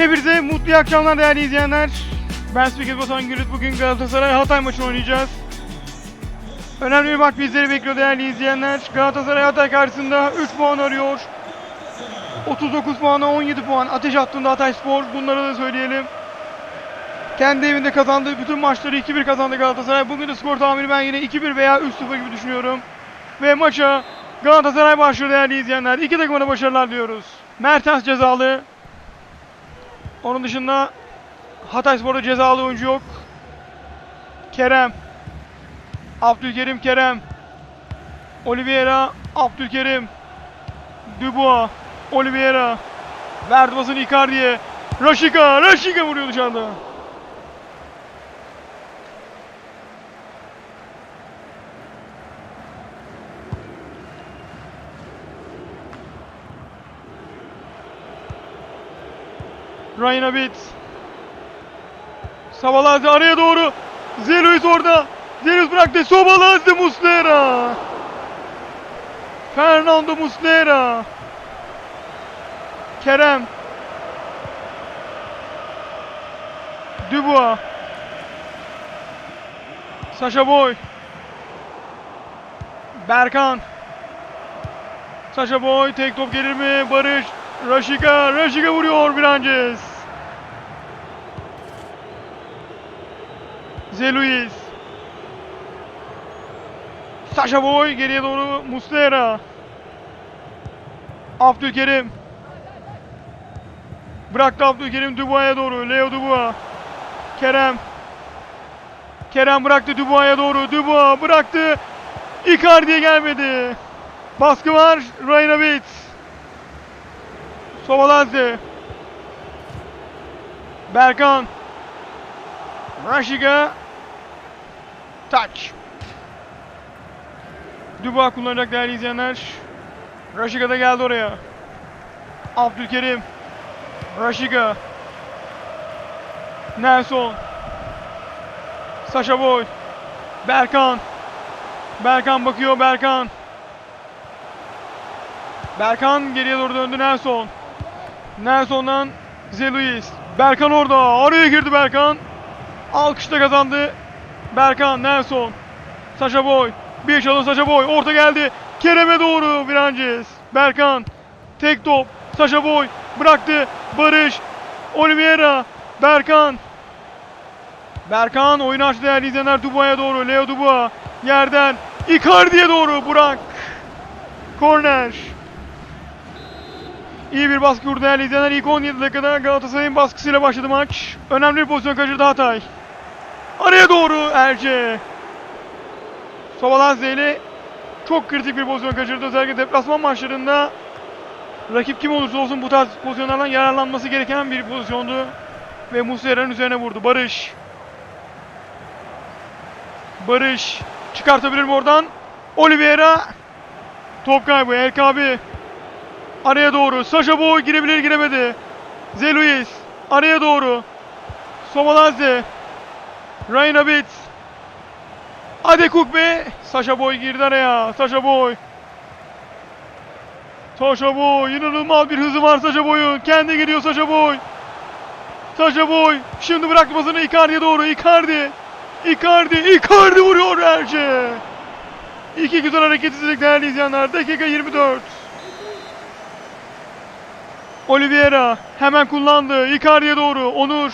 Hepinize mutlu akşamlar değerli izleyenler. Ben Spiker Batuhan Gürüt. Bugün Galatasaray Hatay maçını oynayacağız. Önemli bir maç bizleri bekliyor değerli izleyenler. Galatasaray Hatay karşısında 3 puan arıyor. 39 puana 17 puan ateş attığında Hatay Spor. Bunları da söyleyelim. Kendi evinde kazandığı bütün maçları 2-1 kazandı Galatasaray. Bugün de skor tahmini ben yine 2-1 veya 3-0 gibi düşünüyorum. Ve maça Galatasaray başlıyor değerli izleyenler. İki takıma da başarılar diyoruz. Mertens cezalı. Onun dışında Hatayspor'da cezalı oyuncu yok. Kerem. Abdülkerim Kerem. Oliveira, Abdülkerim. Dubois, Oliveira. Verdi basını Icardi'ye. Raşika, Raşika vuruyor dışarıda. Abit. Sabalazi araya doğru. Zeluis orada. Zeluis bıraktı. Sabalazi Muslera. Fernando Muslera. Kerem. Dubois. Sasha Boy. Berkan. Sasha Boy tek top gelir mi? Barış. Raşika. Raşika vuruyor Brances. Zeluis. Sasha Boy geriye doğru Muslera. Abdülkerim. Bıraktı Abdülkerim Dubois'a doğru. Leo Dubois. Kerem. Kerem bıraktı Dubois'a doğru. Dubois bıraktı. Icardi'ye gelmedi. Baskı var. Ryan Abit. Sobalanzi. Berkan. Rashiga. Touch. Dubois kullanacak değerli izleyenler. Rashiga da geldi oraya. Abdülkerim. Rashiga. Nelson. Sasha Boy. Berkan. Berkan bakıyor Berkan. Berkan geriye doğru döndü Nelson. Nelson'dan Zeluis. Berkan orada. Araya girdi Berkan. Alkışla kazandı. Berkan, Nelson. Sasha Boy. Bir çalım Sasha Boy. Orta geldi. Kerem'e doğru Brances. Berkan. Tek top. Sasha Boy. Bıraktı. Barış. Oliveira. Berkan. Berkan oyunu açtı değerli izleyenler Dubois'a doğru. Leo Dubois. Yerden. Icardi'ye doğru. Burak. Korner. İyi bir baskı kurdu değerli izleyenler. İlk 17 dakikada Galatasaray'ın baskısıyla başladı maç. Önemli bir pozisyon kaçırdı Hatay. Araya doğru Erce. Sobalanze ile çok kritik bir pozisyon kaçırdı. Özellikle deplasman maçlarında rakip kim olursa olsun bu tarz pozisyonlardan yararlanması gereken bir pozisyondu. Ve Muslera'nın üzerine vurdu. Barış. Barış. Çıkartabilir mi oradan? Oliveira. Top kaybı. LKB. Araya doğru. Sasha Boy girebilir giremedi. Zeluis. Araya doğru. Somalanze. Ryan Abit. Adekuk be. Sasha Boy girdi araya. Sasha Boy. Sasha Boy. inanılmaz bir hızı var Sasha Boy'un. Kendi gidiyor Sasha Boy. Sasha Boy. Şimdi bıraktı pasını Icardi'ye doğru. Icardi. Icardi. Icardi vuruyor Erce. İki güzel hareket izledik değerli izleyenler. Dakika 24. Oliveira hemen kullandı. Icardi'ye doğru. Onur.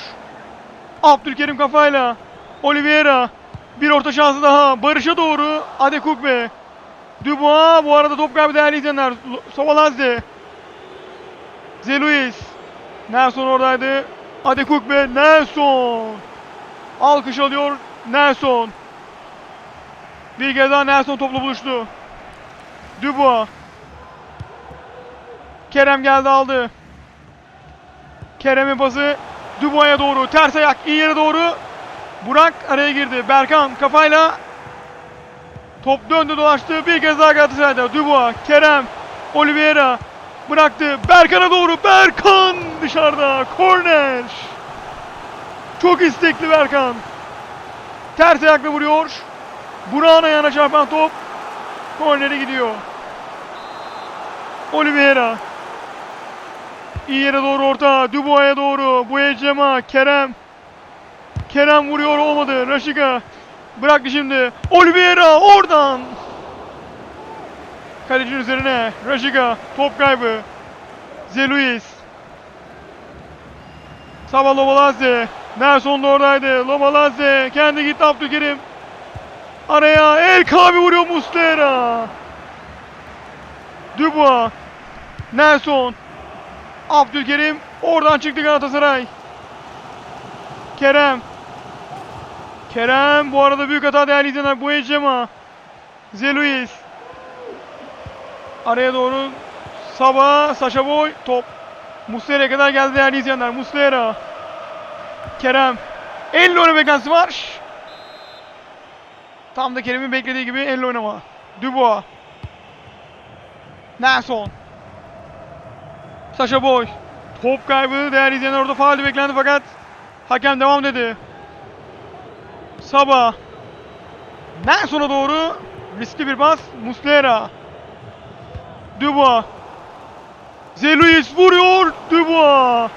Abdülkerim kafayla. Oliveira. Bir orta şansı daha. Barış'a doğru. Adekugbe. Dubois. Bu arada top kaybı değerli izleyenler. Sobalazzi. Zeluis. Nelson oradaydı. Adekugbe. Nelson. Alkış alıyor. Nelson. Bir kez daha Nelson topla buluştu. Dubois. Kerem geldi aldı. Kerem'in pası Dubois'a doğru. Ters ayak iyi yere doğru. Burak araya girdi. Berkan kafayla top döndü dolaştı. Bir kez daha Galatasaray'da. Dubois, Kerem, Oliveira bıraktı. Berkan'a doğru. Berkan dışarıda. Korner. Çok istekli Berkan. Ters ayakla vuruyor. Burak'ın ayağına çarpan top kornere gidiyor. Oliveira İyi yere doğru orta. Dubois'a doğru. Buecema. Kerem. Kerem vuruyor olmadı. Raşika. Bıraktı şimdi. Oliveira oradan. Kalecinin üzerine. Raşika. Top kaybı. Zeluis. Saba Lobalazze. Nelson da oradaydı. Lobalazze. Kendi gitti Abdülkerim. Araya El Kabi vuruyor Muslera. Dubois. Nelson. Abdülkerim. Oradan çıktı Galatasaray. Kerem. Kerem bu arada büyük hata değerli izleyenler. Bu Ecema. Zeluis. Araya doğru Saba, Saşa Boy, top. Muslera'ya kadar geldi değerli izleyenler. Muslera. Kerem. Elle oynama beklentisi var. Tam da Kerem'in beklediği gibi elle oynama. Dubois. Nelson. Saşa Boy. Top kaybı değerli izleyenler orada faali beklendi fakat hakem devam dedi. Saba. Nelson'a doğru riskli bir pas. Muslera. Dubois. Zeluis vuruyor. Dubois.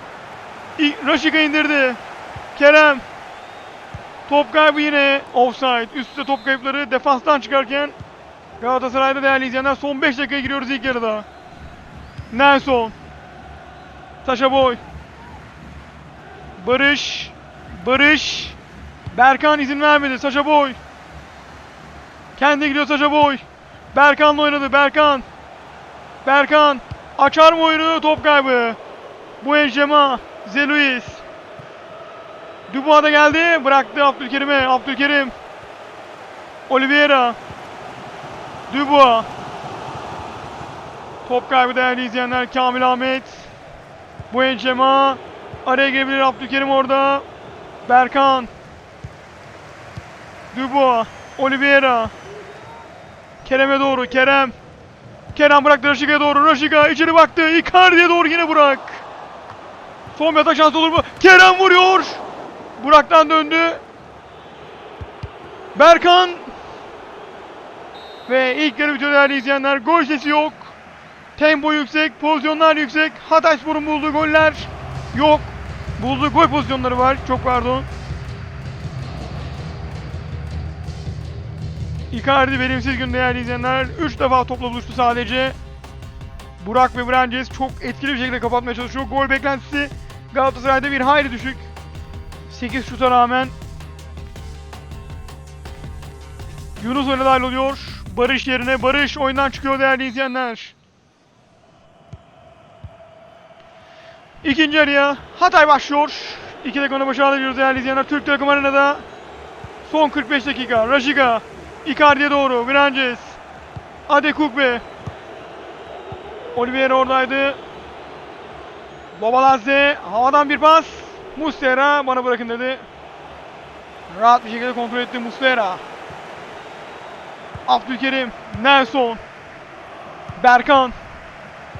Raşika indirdi. Kerem. Top kaybı yine offside. Üst üste top kayıpları defanstan çıkarken Galatasaray'da değerli izleyenler son 5 dakikaya giriyoruz ilk yarıda. Nelson. Saşa Boy. Barış. Barış. Berkan izin vermedi. Saşa Boy. Kendi gidiyor Saşa Boy. Berkan'la oynadı. Berkan. Berkan. Açar mı oyunu? Top kaybı. Bu Ejema. Zeluis. Dubois da geldi. Bıraktı Abdülkerim'e. Abdülkerim. Oliveira. Dubois. Top kaybı değerli izleyenler. Kamil Ahmet. Bu Ejema. Araya girebilir Abdülkerim orada. Berkan. Dubois. Oliveira. Kerem'e doğru. Kerem. Kerem bıraktı Raşika'ya doğru. Raşika içeri baktı. Icardi'ye doğru yine Burak. Son bir atak şansı olur mu? Kerem vuruyor. Burak'tan döndü. Berkan. Ve ilk yarı bitiyor değerli izleyenler. Gol sesi yok. Tempo yüksek, pozisyonlar yüksek. Hatayspor'un bulduğu goller yok. Bulduğu gol pozisyonları var. Çok pardon. Icardi verimsiz gün değerli izleyenler. 3 defa topla buluştu sadece. Burak ve Brances çok etkili bir şekilde kapatmaya çalışıyor. Gol beklentisi Galatasaray'da bir hayli düşük. 8 şuta rağmen Yunus oyuna dahil oluyor. Barış yerine Barış oyundan çıkıyor değerli izleyenler. İkinci yarıya Hatay başlıyor. 2 dakika başarılı ediyoruz değerli izleyenler. Türk Telekom Arena'da son 45 dakika. Raşika Icardi'ye doğru. Brances. Adekugbe. Oliveira oradaydı. Babalazze. Havadan bir pas. Muslera bana bırakın dedi. Rahat bir şekilde kontrol etti Muslera. Abdülkerim. Nelson. Berkan.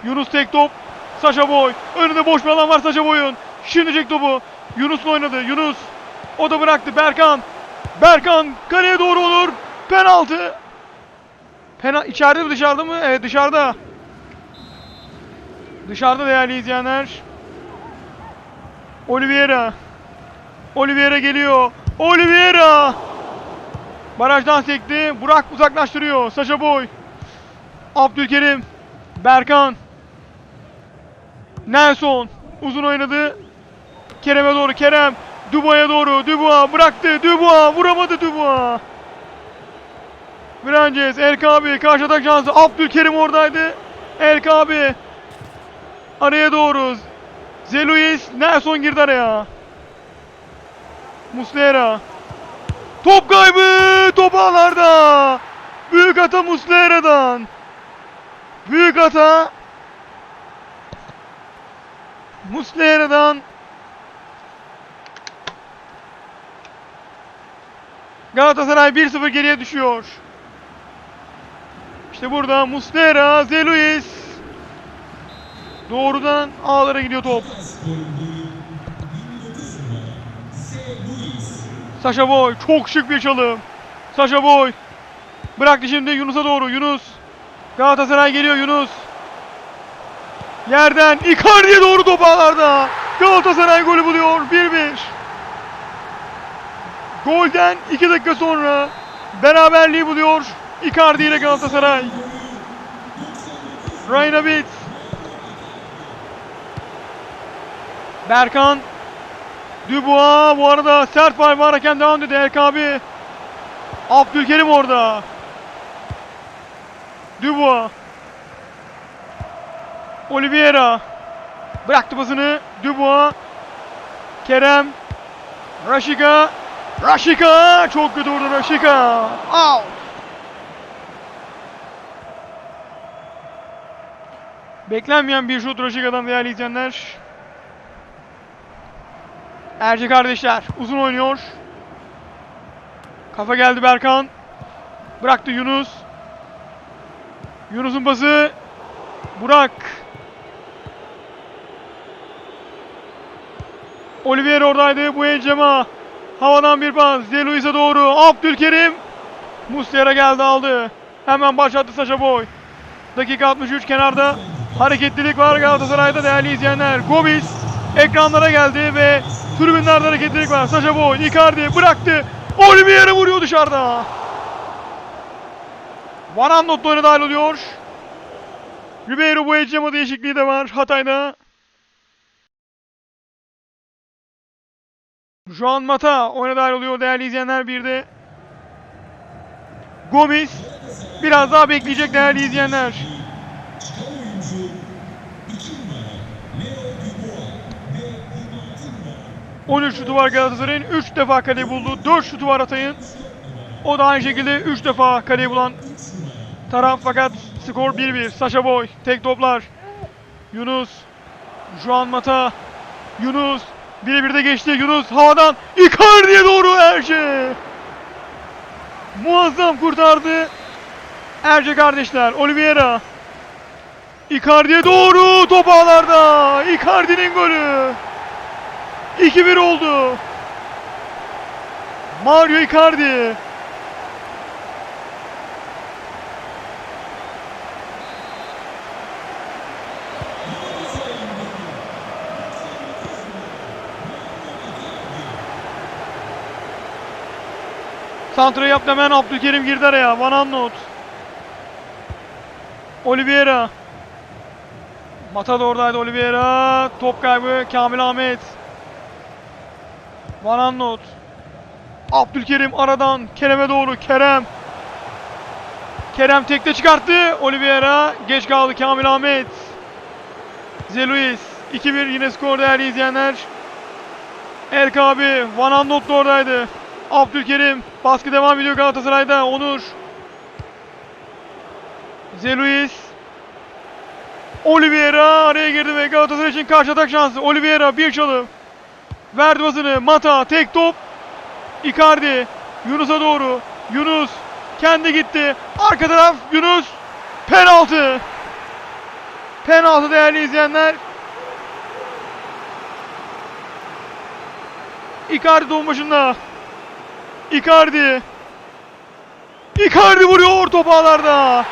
Yunus tek top. Saşa Boy. Önünde boş bir alan var Saşa Boy'un. Şimdi çek topu. Yunus'la oynadı. Yunus. O da bıraktı. Berkan. Berkan kaleye doğru olur. Penaltı. Pena içeride mi dışarıda mı? Evet dışarıda. Dışarıda değerli izleyenler. Oliveira. Oliveira geliyor. Oliveira. Barajdan sekti. Burak uzaklaştırıyor. Saşa Boy. Abdülkerim. Berkan. Nelson. Uzun oynadı. Kerem'e doğru. Kerem. Dubois'a doğru. Dubois bıraktı. Dubois vuramadı Dubois. Brances, Erkabi karşı atak şansı. Abdülkerim oradaydı. Erkabi. Araya doğru. Zeluis, Nelson girdi araya. Muslera. Top kaybı. Top ağlarda. Büyük hata Muslera'dan. Büyük hata. Muslera'dan. Galatasaray 1-0 geriye düşüyor. İşte burada Muslera, Zeluis. Doğrudan ağlara gidiyor top. Saşa Boy çok şık bir çalım. Saşa Boy bıraktı şimdi Yunus'a doğru. Yunus. Galatasaray geliyor Yunus. Yerden Icardi'ye doğru top ağlarda. Galatasaray golü buluyor. 1-1. Golden 2 dakika sonra beraberliği buluyor. Icardi ile Galatasaray. Ryan Abit. Berkan. Dubois bu arada sert faul var hakem devam dedi Erkabi. Abdülkerim orada. Dubois. Oliveira. Bıraktı pasını. Dubois. Kerem. Raşika. Raşika. Çok kötü vurdu Raşika. Out. Beklenmeyen bir şut Raşika'dan değerli izleyenler. Erce kardeşler uzun oynuyor. Kafa geldi Berkan. Bıraktı Yunus. Yunus'un pası. Burak. Olivier oradaydı. Bu Encema. Havadan bir pas. Zeluis'e doğru. Abdülkerim. Muslera geldi aldı. Hemen başlattı Saşa Boy. Dakika 63 kenarda hareketlilik var Galatasaray'da değerli izleyenler. Gomis ekranlara geldi ve tribünlerde hareketlilik var. Saşa Boy, Icardi bıraktı. Oliveira vuruyor dışarıda. Van Aanholt da dahil oluyor. Ribeiro bu Ecema değişikliği de var Hatay'da. Juan Mata oyuna dahil oluyor değerli izleyenler bir de. Gomis biraz daha bekleyecek değerli izleyenler. ...13 şutu var Galatasaray'ın. 3 defa kaleyi buldu. 4 şutu var Hatay'ın. O da aynı şekilde 3 defa kaleyi bulan taraf fakat skor 1-1. Saşa Boy tek toplar. Yunus. Juan Mata. Yunus. Birebir de geçti. Yunus havadan Icardi'ye doğru Erce. Muazzam kurtardı. Erce kardeşler. Oliveira. Icardi'ye doğru top ağlarda. Icardi'nin golü. 2-1 oldu. Mario Icardi. Santra yaptı hemen Abdülkerim girdi araya. Van Aanholt. Oliveira. Mata da oradaydı Oliveira. Top kaybı Kamil Ahmet. Van Aanholt. Abdülkerim aradan Kerem'e doğru. Kerem. Kerem tekte çıkarttı. Oliveira. Geç kaldı Kamil Ahmet. Zeluis. 2-1 yine skor değerli izleyenler. Erk abi. Van Aanholt da oradaydı. Abdülkerim. Baskı devam ediyor Galatasaray'da. Onur. Zeluis. Oliveira araya girdi ve Galatasaray için karşı atak şansı. Oliveira bir çalım. Verdi basını. Mata tek top. Icardi. Yunus'a doğru. Yunus kendi gitti. Arka taraf Yunus. Penaltı. Penaltı değerli izleyenler. Icardi doğum başında. Icardi. Icardi vuruyor top ağlarda.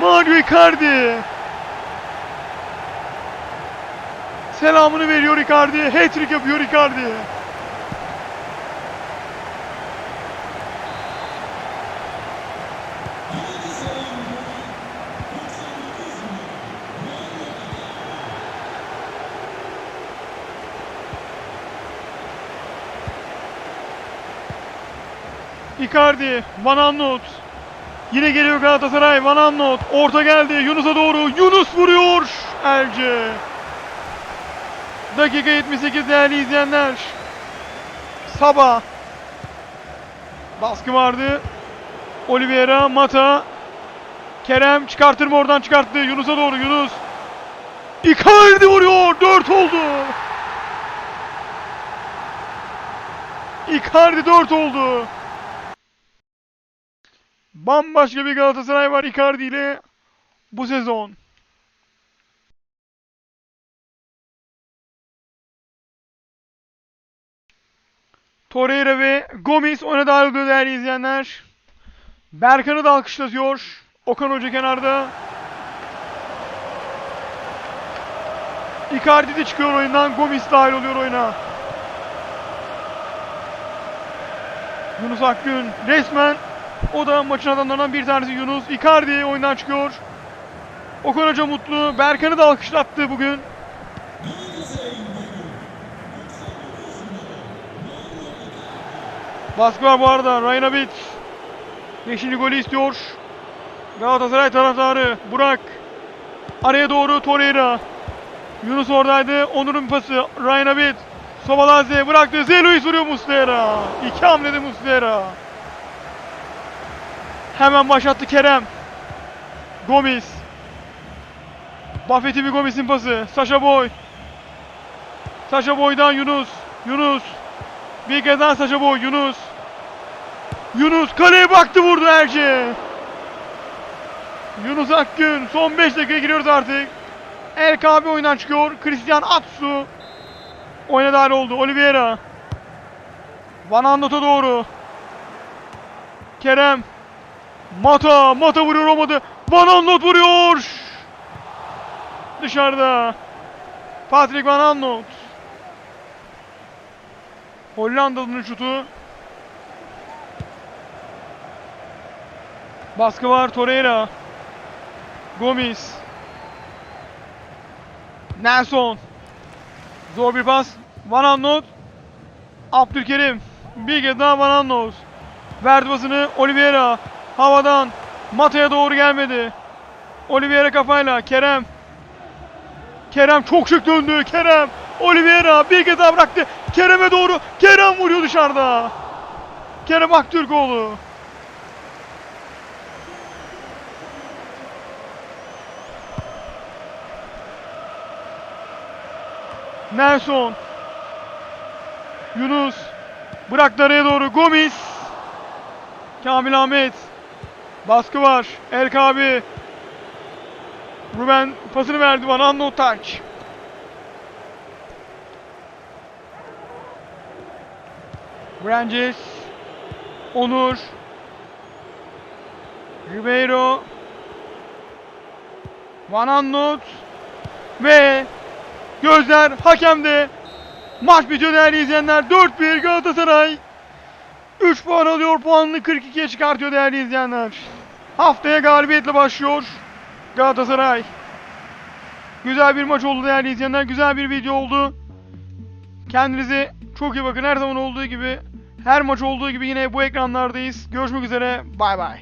Mario Icardi. Selamını veriyor Icardi. Hat-trick yapıyor Icardi. Icardi, Van Aanholt. Yine geliyor Galatasaray, Van Aanholt. Orta geldi, Yunus'a doğru. Yunus vuruyor. Erce. Dakika 78 değerli izleyenler. Saba. Baskı vardı. Oliveira, Mata. Kerem çıkartır mı oradan çıkarttı. Yunus'a doğru Yunus. Icardi vuruyor. 4 oldu. Icardi 4 oldu. Bambaşka bir Galatasaray var Icardi ile bu sezon. Torreira ve Gomis oyuna dahil oluyor değerli izleyenler. Berkan'ı da alkışlatıyor. Okan Hoca kenarda. Icardi de çıkıyor oyundan. Gomis dahil oluyor oyuna. Yunus Akgün resmen o da maçın adamlarından bir tanesi Yunus. Icardi oyundan çıkıyor. Okan Hoca mutlu. Berkan'ı da alkışlattı bugün. Baskı var bu arada. Ryan Abit. Beşinci golü istiyor. Galatasaray taraftarı. Burak. Araya doğru Torreira. Yunus oradaydı. Onur'un pası. Ryan Abit. Sobalaze bıraktı. Zeluis vuruyor Muslera. İki hamlede Muslera. Hemen başlattı Kerem. Gomis. Buffett'i bir Gomis'in pası. Sasha Boy. Sasha Boy'dan Yunus. Yunus. Bir kez daha Sasha Boy. Yunus. Yunus kaleye baktı vurdu Erce. Yunus Akgün. Son 5 dakika giriyoruz artık. LKB oyundan çıkıyor. Christian Atsu. Oyuna dahil oldu. Oliveira. Van Aanholt'a doğru. Kerem. Mata. Mata vuruyor olmadı. Van Aanholt vuruyor. Dışarıda. Patrick Van Aanholt. Hollandalı'nın şutu. Baskı var Torreira. Gomis. Nelson. Zor bir pas. Van Aanholt. Abdülkerim. Bir kez daha Van Aanholt. Verdi pasını Oliveira. Havadan. Mata'ya doğru gelmedi. Oliveira kafayla. Kerem. Kerem çok şık döndü. Kerem. Oliveira bir kez daha bıraktı. Kerem'e doğru. Kerem vuruyor dışarıda. Kerem Aktürkoğlu. Nelson. Yunus. Bıraktı araya doğru. Gomis. Kamil Ahmet. Baskı var. Elkabi. Ruben pasını verdi bana. Anno taç. Branges. Onur. Ribeiro. Van Aanholt. Ve Gözler hakemde. Maç bitiyor değerli izleyenler. 4-1 Galatasaray. 3 puan alıyor. Puanını 42'ye çıkartıyor değerli izleyenler. Haftaya galibiyetle başlıyor Galatasaray. Güzel bir maç oldu değerli izleyenler. Güzel bir video oldu. Kendinize çok iyi bakın. Her zaman olduğu gibi, her maç olduğu gibi yine bu ekranlardayız. Görüşmek üzere. Bay bay.